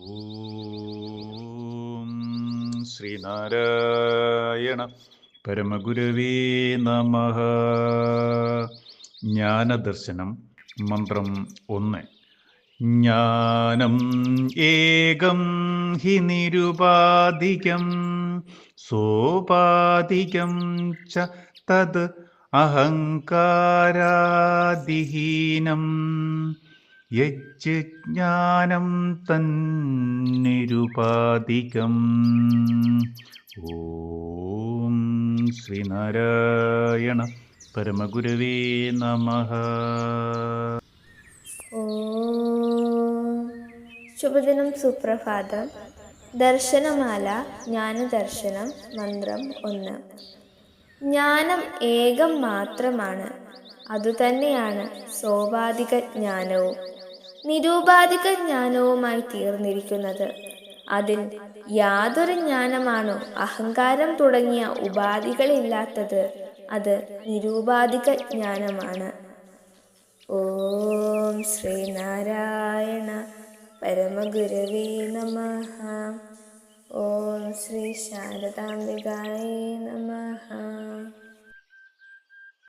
ഓം ശ്രീനാരായണ പരമഗുരുവേ നമ. ജ്ഞാനദർശനം മന്ത്രം ഒന്ന്. ജ്ഞാനം ഏകം ഹി നിരുപാധികം സോപാധികം ച തത് അഹങ്കാരാദിഹീനം യജ്ഞാനം തന്നിരുപാധികം. ഓം ശ്രീനാരായണ പരമഗുരവേ നമ. ശുഭദിനം സുപ്രഭാതം. ദർശനമാല ജ്ഞാനദർശനം മന്ത്രം ഒന്ന്. ജ്ഞാനം ഏകം മാത്രമാണ്. അതുതന്നെയാണ് സോപാധിക ജ്ഞാനവും നിരൂപാധിക ജ്ഞാനവുമായി തീർന്നിരിക്കുന്നത് അതിൽ യാതൊരു ജ്ഞാനമാണോ അഹങ്കാരം തുടങ്ങിയ ഉപാധികളില്ലാത്തത് അത് നിരൂപാധിക ജ്ഞാനമാണ് ഓം ശ്രീനാരായണ പരമഗുരവേ നമ. ഓം ശ്രീ ശാരദാംബികായ നമ.